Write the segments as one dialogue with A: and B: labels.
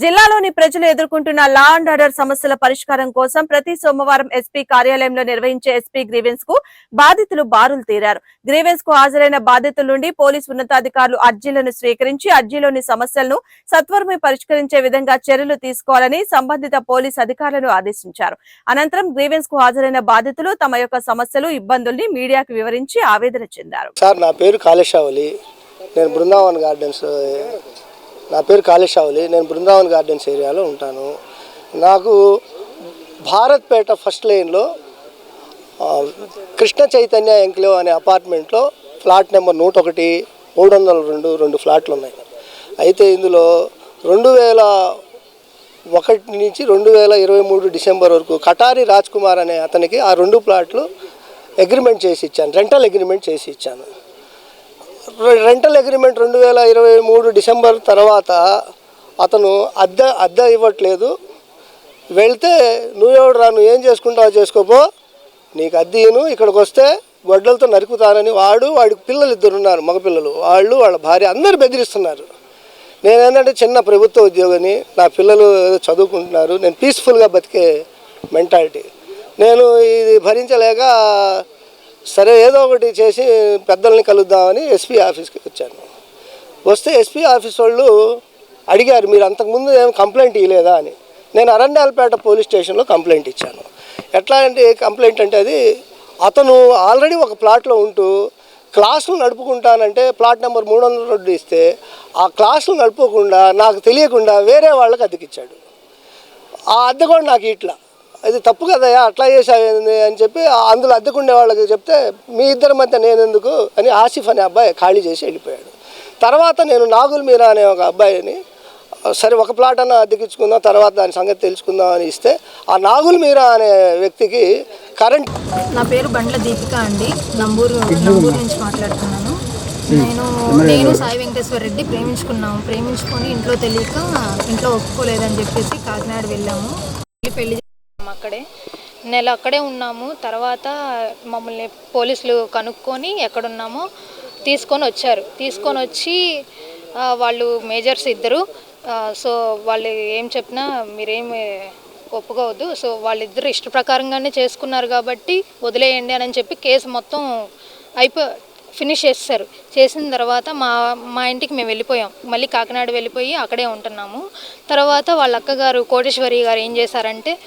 A: జిల్లాలోని ప్రజలు ఎదుర్కొంటున్న లా అండ్ ఆర్డర్ సమస్యల పరిష్కారం కోసం ప్రతి సోమవారం ఎస్పీ కార్యాలయంలో నిర్వహించే ఎస్పీ గ్రీవెన్స్కు బాధితులు బారులు తీరారు. గ్రీవెన్స్కు హాజరైన బాధితుల నుండి పోలీస్ ఉన్నతాధికారులు అర్జీలను స్వీకరించి అర్జీలోని సమస్యలను సత్వరమే పరిష్కరించే విధంగా చర్యలు తీసుకోవాలని సంబంధిత పోలీస్ అధికారులను ఆదేశించారు. అనంతరం గ్రీవెన్స్కు హాజరైన బాధితులు తమ యొక్క సమస్యలు ఇబ్బందుల్ని మీడియాకు వివరించి ఆవేదన చెందారు.
B: సార్ నా పేరు కాళేశావలి నేను బృందావన్ గార్డెన్స్ నా పేరు కాళేశావలి నేను బృందావన్ గార్డెన్స్ ఏరియాలో ఉంటాను. నాకు భారత్పేట ఫస్ట్ లైన్లో కృష్ణ చైతన్య ఎంక్లేవ్ అనే అపార్ట్మెంట్లో ఫ్లాట్ నెంబర్ నూట ఒకటి మూడు వందల రెండు రెండు ఫ్లాట్లు ఉన్నాయి అయితే ఇందులో రెండు వేల ఒకటి నుంచి రెండు వేల ఇరవై మూడు డిసెంబర్ వరకు కటారి రాజ్ కుమార్ అనే అతనికి ఆ రెండు ప్లాట్లు అగ్రిమెంట్ చేసి ఇచ్చాను రెంటల్ అగ్రిమెంట్ చేసి ఇచ్చాను. రెంటల్ అగ్రిమెంట్ రెండు వేల ఇరవై మూడు డిసెంబర్ తర్వాత అతను అద్దె అద్దె ఇవ్వట్లేదు. వెళ్తే నువ్వెవడు రా నువ్వు ఏం చేసుకుంటావో చేసుకోపో. నీకు అద్దెను ఇక్కడికి వస్తే గొడ్డలతో నరుకుతానని వాడు వాడికి పిల్లలు ఇద్దరు ఉన్నారు మగపిల్లలు. వాళ్ళు వాళ్ళ భార్య అందరు బెదిరిస్తున్నారు. నేనేంటంటే చిన్న ప్రభుత్వ ఉద్యోగిని నా పిల్లలు ఏదో చదువుకుంటున్నారు నేను పీస్ఫుల్గా బతికే మెంటాలిటీ నేను ఇది భరించలేక సరే ఏదో ఒకటి చేసి పెద్దల్ని కలుద్దామని ఎస్పీ ఆఫీస్కి వచ్చాను. వస్తే ఎస్పీ ఆఫీస్ వాళ్ళు అడిగారు మీరు అంతకుముందు ఏం కంప్లైంట్ ఇవ్వలేదా అని. నేను అరండాలపేట పోలీస్ స్టేషన్లో కంప్లైంట్ ఇచ్చాను. ఎట్లా అంటే కంప్లైంట్ అంటే అది అతను ఆల్రెడీ ఒక ప్లాట్లో ఉంటూ క్లాసులు నడుపుకుంటానంటే ప్లాట్ నెంబర్ మూడు వందల రెండు ఇస్తే ఆ క్లాసులు నడుపుకుండా నాకు తెలియకుండా వేరే వాళ్ళకి అద్దెకిచ్చాడు. ఆ అద్దె కూడా నాకు ఇట్లా. అది తప్పు కదయ్యా అట్లా చేసావేంది అని చెప్పి అందులో అద్దెకుండే వాళ్ళకి చెప్తే మీ ఇద్దరి మధ్య నేను ఎందుకు అని ఆసిఫ్ అనే అబ్బాయి ఖాళీ చేసి వెళ్ళిపోయాడు. తర్వాత నేను నాగుల్ మీరా అనే ఒక అబ్బాయిని సరే ఒక ప్లాట్ అన్న అద్దెకించుకుందాం తర్వాత దాని సంగతి తెలుసుకుందాం అని ఇస్తే ఆ నాగుల్ మీరా అనే వ్యక్తికి కరెంట్
C: నా పేరు బండ్ల దీపిక అండి. నంబూరు నంబూరు నుంచి మాట్లాడుతున్నాను. నేను నేను సాయి వెంకటేశ్వర రెడ్డి ప్రేమించుకున్నాము ప్రేమించుకొని ఇంట్లో తెలియక ఇంట్లో ఒప్పుకోలేదని చెప్పేసి కాకినాడ వెళ్ళాము. వెళ్ళి పెళ్ళి అక్కడే. నెల అక్కడే ఉన్నాము. తర్వాత మమ్మల్ని పోలీసులు కనుక్కొని ఎక్కడున్నామో తీసుకొని వచ్చారు. తీసుకొని వచ్చి వాళ్ళు మేజర్స్ ఇద్దరు. సో వాళ్ళు ఏం చెప్పినా మీరేమి ఒప్పుకోవద్దు. సో వాళ్ళిద్దరు ఇష్ట ప్రకారంగానే చేసుకున్నారు కాబట్టి వదిలేయండి అని చెప్పి కేసు మొత్తం అయిపో ఫినిష్ చేస్తారు. చేసిన తర్వాత మా మా ఇంటికి మేము వెళ్ళిపోయాం. మళ్ళీ కాకినాడ వెళ్ళిపోయి అక్కడే ఉంటున్నాము. తర్వాత వాళ్ళ అక్కగారు కోటేశ్వరి గారు ఏం చేశారంటే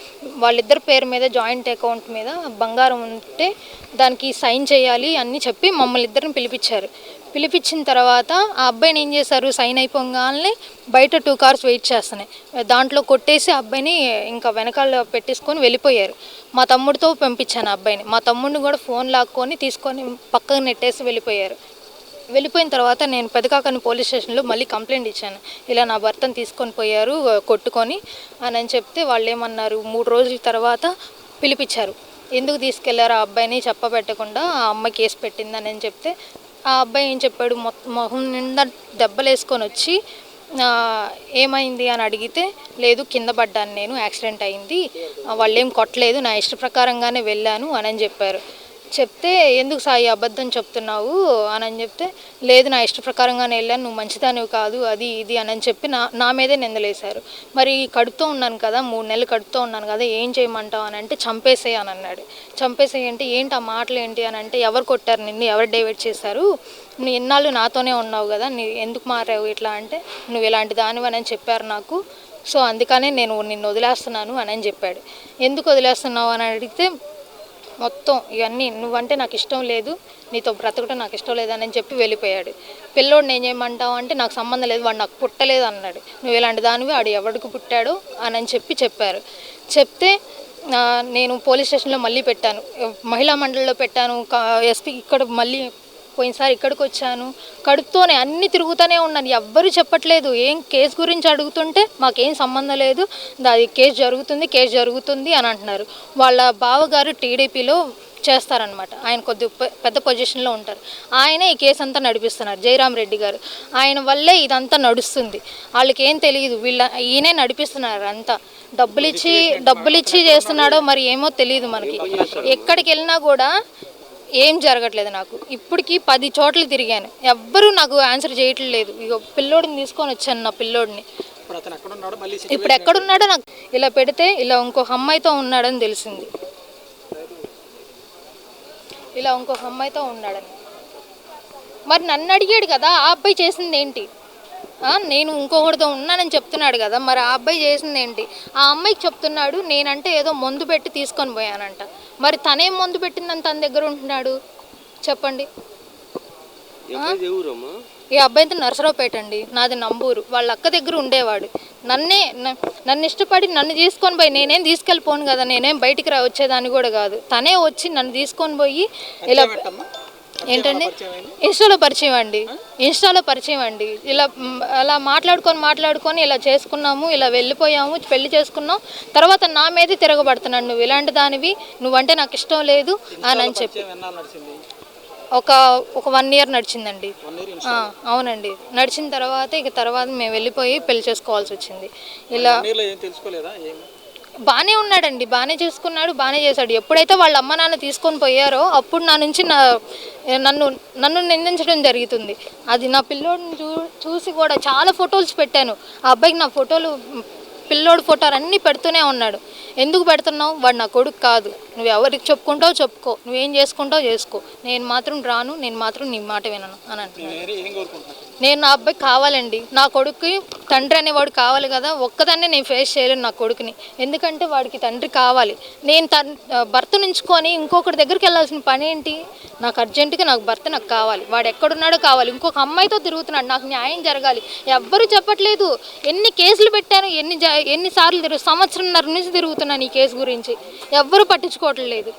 C: వాళ్ళిద్దరి పేరు మీద జాయింట్ అకౌంట్ మీద బంగారం ఉంటే దానికి సైన్ చేయాలి అని చెప్పి మమ్మల్ని ఇద్దరిని పిలిపించారు. పిలిపించిన తర్వాత ఆ అబ్బాయిని ఏం చేశారు? సైన్ అయిపోగానే బయట టూ కార్స్ వెయిట్ చేస్తున్నాయి. దాంట్లో కొట్టేసి ఆ అబ్బాయిని ఇంకా వెనకాల పెట్టేసుకొని వెళ్ళిపోయారు. మా తమ్ముడితో పంపించాను అబ్బాయిని. మా తమ్ముడిని కూడా ఫోన్ లాక్కొని తీసుకొని పక్కకు నెట్టేసి వెళ్ళిపోయారు. వెళ్ళిపోయిన తర్వాత నేను పెదకాకని పోలీస్ స్టేషన్లో మళ్ళీ కంప్లైంట్ ఇచ్చాను. ఇలా నా భర్తను తీసుకొని పోయారు కొట్టుకొని అని అని చెప్తే వాళ్ళు ఏమన్నారు? మూడు రోజుల తర్వాత పిలిపించారు. ఎందుకు తీసుకెళ్ళారు ఆ అబ్బాయిని చెప్పబెట్టకుండా ఆ అమ్మ కేసు పెట్టిందని అని చెప్తే ఆ అబ్బాయి ఏం చెప్పాడు? మొ- మొహం నిండా దెబ్బలు వేసుకొని వచ్చి ఏమైంది? అని అడిగితే లేదు కింద పడ్డాను నేను యాక్సిడెంట్ అయింది. వాళ్ళేం కొట్టలేదు నా ఇష్ట ప్రకారంగానే వెళ్ళాను అని చెప్పారు. చెప్తే ఎందుకు సాయి అబద్ధం చెప్తున్నావు? అని అని చెప్తే లేదు నా ఇష్ట ప్రకారంగానే వెళ్ళాను నువ్వు మంచిదానివి కాదు అది ఇది అని అని చెప్పి నా నా మీదే నిందలేశారు. మరి కడుపుతో ఉన్నాను కదా మూడు నెలలు కడుపుతో ఉన్నాను కదా ఏం చేయమంటావు? అని అంటే చంపేసేయి అని అన్నాడు. చంపేసేయి అంటే ఏంటి ఆ మాటలు ఏంటి? అని అంటే ఎవరు కొట్టారు నిన్ను? ఎవరు డైవర్ట్ చేశారు? నువ్వు ఎన్నాళ్ళు నాతోనే ఉన్నావు కదా నీ ఎందుకు మారావు? ఇట్లా అంటే నువ్వు ఇలాంటి దానివని అని చెప్పారు నాకు. సో అందుకనే నేను నిన్ను వదిలేస్తున్నాను అని అని చెప్పాడు. ఎందుకు వదిలేస్తున్నావు? అని అడిగితే మొత్తం ఇవన్నీ నువ్వంటే నాకు ఇష్టం లేదు నీతో బ్రతకడం నాకు ఇష్టం లేదని చెప్పి వెళ్ళిపోయాడు. పిల్లోడు నేను చేయమంటావు అంటే నాకు సంబంధం లేదు వాడు నాకు పుట్టలేదు అన్నాడు. నువ్వు ఇలాంటి దానివి వాడు ఎవడికి పుట్టాడు అని చెప్పి చెప్పారు. చెప్తే నేను పోలీస్ స్టేషన్లో మళ్ళీ పెట్టాను. మహిళా మండలిలో పెట్టాను ఎస్పీ ఇక్కడ మళ్ళీ పోయినసారి ఇక్కడికి వచ్చాను కడుపుతోనే అన్ని తిరుగుతూనే ఉన్నాను. ఎవ్వరు చెప్పట్లేదు. ఏం కేసు గురించి అడుగుతుంటే మాకేం సంబంధం లేదు. అది కేసు జరుగుతుంది కేసు జరుగుతుంది అని అంటున్నారు. వాళ్ళ బావగారు టీడీపీలో చేస్తారనమాట ఆయన కొద్ది పెద్ద పొజిషన్లో ఉంటారు. ఆయనే ఈ కేసు అంతా నడిపిస్తున్నారు జయరామ్ రెడ్డి గారు. ఆయన వల్లే ఇదంతా నడుస్తుంది. వాళ్ళకి ఏం తెలియదు వీళ్ళ ఈయనే నడిపిస్తున్నారు అంతా. డబ్బులిచ్చి డబ్బులిచ్చి చేస్తున్నాడో మరి ఏమో తెలియదు మనకి. ఎక్కడికి వెళ్ళినా కూడా ఏం జరగట్లేదు నాకు. ఇప్పటికి పది చోట్ల తిరిగాను. ఎవ్వరూ నాకు ఆన్సర్ చేయట్లేదు. ఇక పిల్లోడిని తీసుకొని వచ్చాను నా పిల్లోడిని.
D: ఇప్పుడు అతను ఎక్కడ ఉన్నాడో మళ్ళీ
C: ఇప్పుడు ఎక్కడున్నాడో నాకు ఇలా పెడితే ఇలా ఇంకొక అమ్మాయితో ఉన్నాడని తెలిసింది. ఇలా ఇంకొక అమ్మాయితో ఉన్నాడని. మరి నన్ను అడిగాడు కదా ఆ అబ్బాయి చేసింది ఏంటి? నేను ఇంకొకటితో ఉన్నానని చెప్తున్నాడు కదా మరి ఆ అబ్బాయి చేసింది ఏంటి? ఆ అమ్మాయికి చెప్తున్నాడు నేనంటే ఏదో మందు పెట్టి తీసుకొని పోయానంట. మరి తనేం మందు పెట్టిందని తన దగ్గర ఉంటున్నాడు? చెప్పండి. ఈ అబ్బాయితో నరసరావుపేట అండి నాది నంబూరు. వాళ్ళ అక్క దగ్గర ఉండేవాడు. నన్నే నన్ను ఇష్టపడి నన్ను తీసుకొని పోయి నేనేం తీసుకెళ్ళిపోను కదా నేనేం బయటికి రా వచ్చేదాన్ని కూడా కాదు. తనే వచ్చి నన్ను తీసుకొని పోయి ఇలా ఏంటండి? ఇన్స్టాలో పరిచయం అండి. ఇన్స్టాలో పరిచయం అండి. ఇలా అలా మాట్లాడుకొని మాట్లాడుకొని ఇలా చేసుకున్నాము ఇలా వెళ్ళిపోయాము పెళ్ళి చేసుకున్నాం. తర్వాత నా మీదే తిరగబడుతున్నాడు నువ్వు. ఇలాంటి దానివి నువ్వంటే నాకు ఇష్టం లేదు అని అని చెప్పి. ఒక ఒక వన్ ఇయర్ నడిచిందండి. అవునండి. నడిచిన తర్వాత ఇక తర్వాత మేము వెళ్ళిపోయి పెళ్ళి చేసుకోవాల్సి వచ్చింది. ఇలా బాగానే ఉన్నాడండి బాగానే చూసుకున్నాడు బాగానే చేశాడు. ఎప్పుడైతే వాళ్ళ అమ్మ నాన్న తీసుకొని పోయారో అప్పుడు నా నుంచి నా నన్ను నన్ను నిందించడం జరుగుతుంది అది నా పిల్లోడిని చూ చూసి కూడా చాలా ఫొటోస్ పెట్టాను. ఆ అబ్బాయికి నా ఫోటోలు పిల్లోడు ఫోటోలు అన్నీ పెడుతూనే ఉన్నాడు. ఎందుకు పెడుతున్నావు? వాడు నా కొడుకు కాదు. నువ్వు ఎవరికి చెప్పుకుంటావు చెప్పుకో. నువ్వేం చేసుకుంటావు చేసుకో. నేను మాత్రం రాను. నేను మాత్రం నీ మాట వినను. అని
D: కోరుకుంటున్నారు?
C: నేను నా అబ్బాయి కావాలండి. నా కొడుకుకి తండ్రి అనేవాడు కావాలి కదా. ఒక్కదాన్నే నేను ఫేస్ చేయలేను నా కొడుకుని. ఎందుకంటే వాడికి తండ్రి కావాలి. నేను తన్ భర్త నుంచుకొని ఇంకొకటి దగ్గరికి వెళ్ళాల్సిన పని ఏంటి? నాకు అర్జెంటుగా నాకు భర్త నాకు కావాలి. వాడు ఎక్కడున్నాడో కావాలి. ఇంకొక అమ్మాయితో తిరుగుతున్నాడు. నాకు న్యాయం జరగాలి. ఎవ్వరూ చెప్పట్లేదు. ఎన్ని కేసులు పెట్టాను ఎన్ని ఎన్నిసార్లు తిరుగు సంవత్సరంన్నర నుంచి తిరుగుతున్నాను ఈ కేసు గురించి. ఎవ్వరూ పట్టించుకోవట్లేదు.